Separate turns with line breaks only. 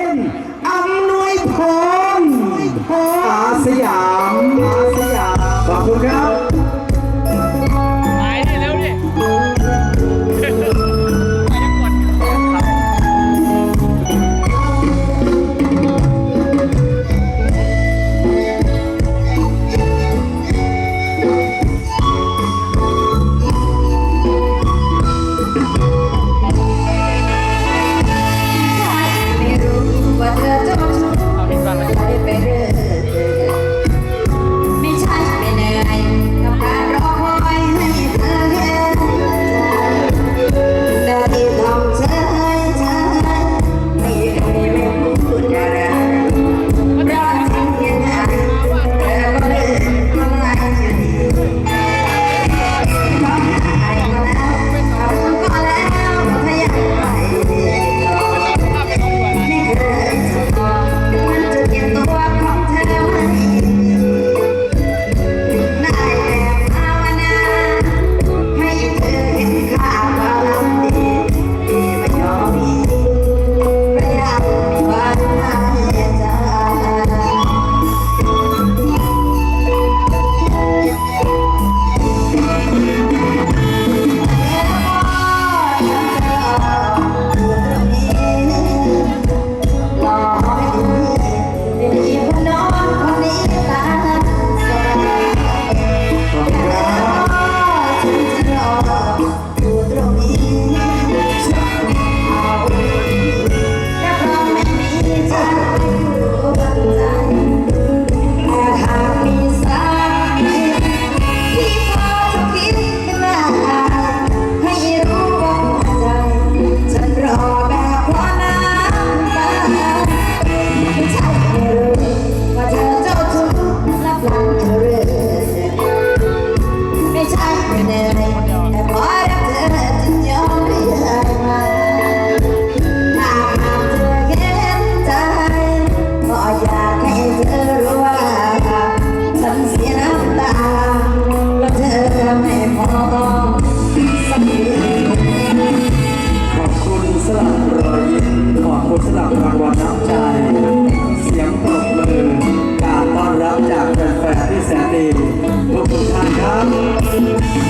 দেখেন ทับ
ใจ เสียงปรบมือการต้อนรั
บจากแฟนๆที่แสนดีทุกท่านครับ